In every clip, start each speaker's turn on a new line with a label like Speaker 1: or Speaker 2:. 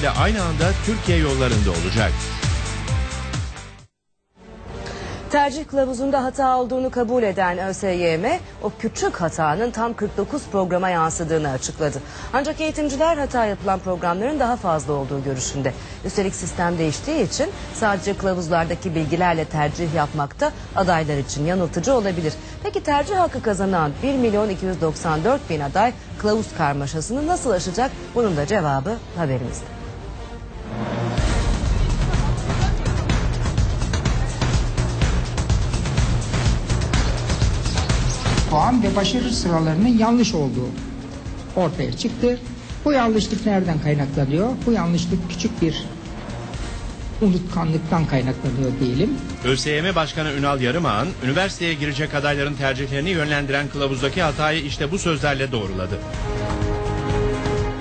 Speaker 1: ile aynı anda Türkiye yollarında olacak.
Speaker 2: Tercih kılavuzunda hata olduğunu kabul eden ÖSYM, o küçük hatanın tam 49 programa yansıdığını açıkladı. Ancak eğitimciler hata yapılan programların daha fazla olduğu görüşünde. Üstelik sistem değiştiği için sadece kılavuzlardaki bilgilerle tercih yapmakta adaylar için yanıltıcı olabilir. Peki tercih hakkı kazanan 1 milyon 294 bin aday kılavuz karmaşasını nasıl aşacak? Bunun da cevabı haberimizde.
Speaker 3: Puan ve başarı sıralarının yanlış olduğu ortaya çıktı. Bu yanlışlık nereden kaynaklanıyor? Bu yanlışlık küçük bir unutkanlıktan kaynaklanıyor diyelim.
Speaker 1: ÖSYM Başkanı Ünal Yarımağan, üniversiteye girecek adayların tercihlerini yönlendiren kılavuzdaki hatayı işte bu sözlerle doğruladı.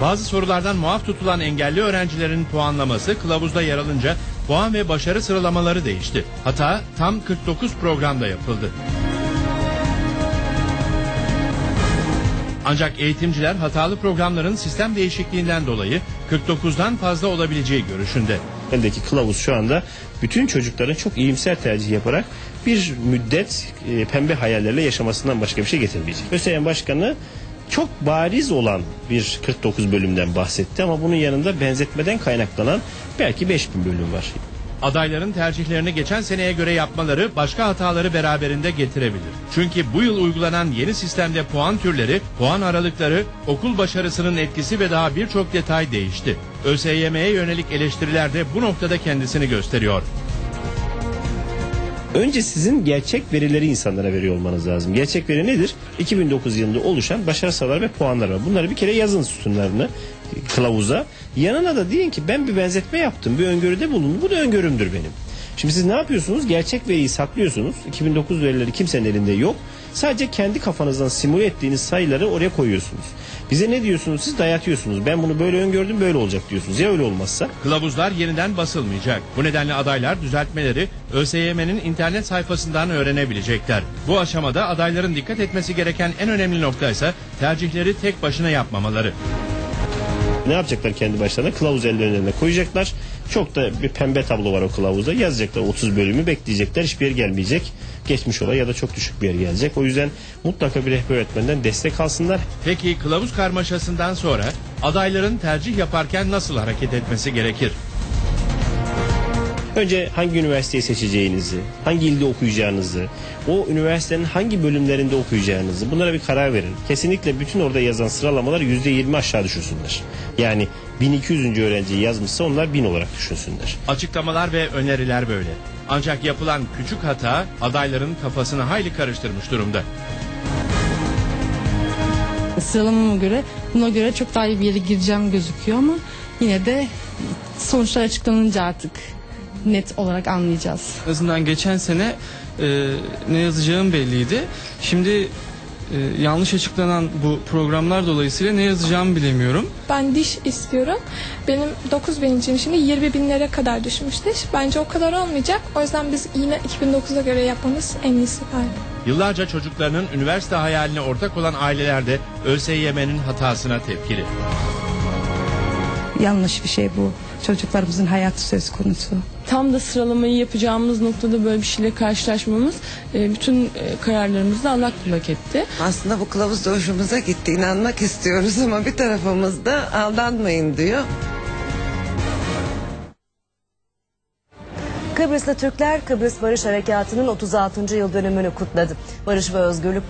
Speaker 1: Bazı sorulardan muaf tutulan engelli öğrencilerin puanlaması kılavuzda yer alınca puan ve başarı sıralamaları değişti. Hata tam 49 programda yapıldı. Ancak eğitimciler hatalı programların sistem değişikliğinden dolayı 49'dan fazla olabileceği görüşünde.
Speaker 4: Eldeki kılavuz şu anda bütün çocukların çok iyimser tercih yaparak bir müddet e, pembe hayallerle yaşamasından başka bir şey getirmeyecek. ÖSYM Başkanı çok bariz olan bir 49 bölümden bahsetti ama bunun yanında benzetmeden kaynaklanan belki 5000 bölüm var.
Speaker 1: Adayların tercihlerini geçen seneye göre yapmaları başka hataları beraberinde getirebilir. Çünkü bu yıl uygulanan yeni sistemde puan türleri, puan aralıkları, okul başarısının etkisi ve daha birçok detay değişti. ÖSYM'ye yönelik eleştiriler de bu noktada kendisini gösteriyor.
Speaker 4: Önce sizin gerçek verileri insanlara veriyor olmanız lazım. Gerçek veri nedir? 2009 yılında oluşan başarı sıralaları ve puanlar var. Bunları bir kere yazın sütunlarını kılavuza. Yanına da deyin ki ben bir benzetme yaptım, bir öngörüde bulundum. Bu da öngörümdür benim. Şimdi siz ne yapıyorsunuz? Gerçek veriyi saklıyorsunuz. 2009 verileri kimsenin elinde yok. Sadece kendi kafanızdan simüle ettiğiniz sayıları oraya koyuyorsunuz. Bize ne diyorsunuz? Siz dayatıyorsunuz. Ben bunu böyle öngördüm, böyle olacak diyorsunuz. Ya öyle olmazsa?
Speaker 1: Kılavuzlar yeniden basılmayacak. Bu nedenle adaylar düzeltmeleri ÖSYM'nin internet sayfasından öğrenebilecekler. Bu aşamada adayların dikkat etmesi gereken en önemli nokta ise tercihleri tek başına yapmamaları.
Speaker 4: Ne yapacaklar kendi başlarına? Kılavuz ellerine koyacaklar. Çok da bir pembe tablo var o kılavuzda. Yazacaklar 30 bölümü bekleyecekler. Hiçbir yer gelmeyecek. Geçmiş olay ya da çok düşük bir yer gelecek. O yüzden mutlaka bir rehber öğretmenden destek alsınlar.
Speaker 1: Peki kılavuz karmaşasından sonra adayların tercih yaparken nasıl hareket etmesi gerekir?
Speaker 4: Önce hangi üniversiteyi seçeceğinizi, hangi ilde okuyacağınızı, o üniversitenin hangi bölümlerinde okuyacağınızı bunlara bir karar verin. Kesinlikle bütün orada yazan sıralamalar %20 aşağı düşürsünler. Yani 1200. öğrenciyi yazmışsa onlar 1000 olarak düşünsünler.
Speaker 1: Açıklamalar ve öneriler böyle. Ancak yapılan küçük hata adayların kafasını hayli karıştırmış durumda.
Speaker 5: Sıralamama göre buna göre çok daha iyi bir yere gireceğim gözüküyor ama yine de sonuçlar açıklanınca artık net olarak anlayacağız.
Speaker 6: En azından geçen sene e, ne yazacağım belliydi. Şimdi e, yanlış açıklanan bu programlar dolayısıyla ne yazacağımı bilemiyorum.
Speaker 7: Ben diş istiyorum. Benim 9 bin için şimdi 20 binlere kadar düşmüş diş. Bence o kadar olmayacak. O yüzden biz yine 2009'a göre yapmamız en iyisi bence.
Speaker 1: Yıllarca çocuklarının üniversite hayaline ortak olan aileler de ÖSYM'nin hatasına tepkili.
Speaker 8: Yanlış bir şey bu. Çocuklarımızın hayatı söz konusu.
Speaker 9: Tam da sıralamayı yapacağımız noktada böyle bir şeyle karşılaşmamız e, bütün e, kararlarımızı allak bullak etti.
Speaker 10: Aslında bu kılavuz da hoşumuza gitti. İnanmak istiyoruz ama bir tarafımız da aldanmayın diyor.
Speaker 2: Kıbrıslı Türkler Kıbrıs Barış Harekatı'nın 36. yıl dönümünü kutladı. Barış ve Özgürlük Bayramı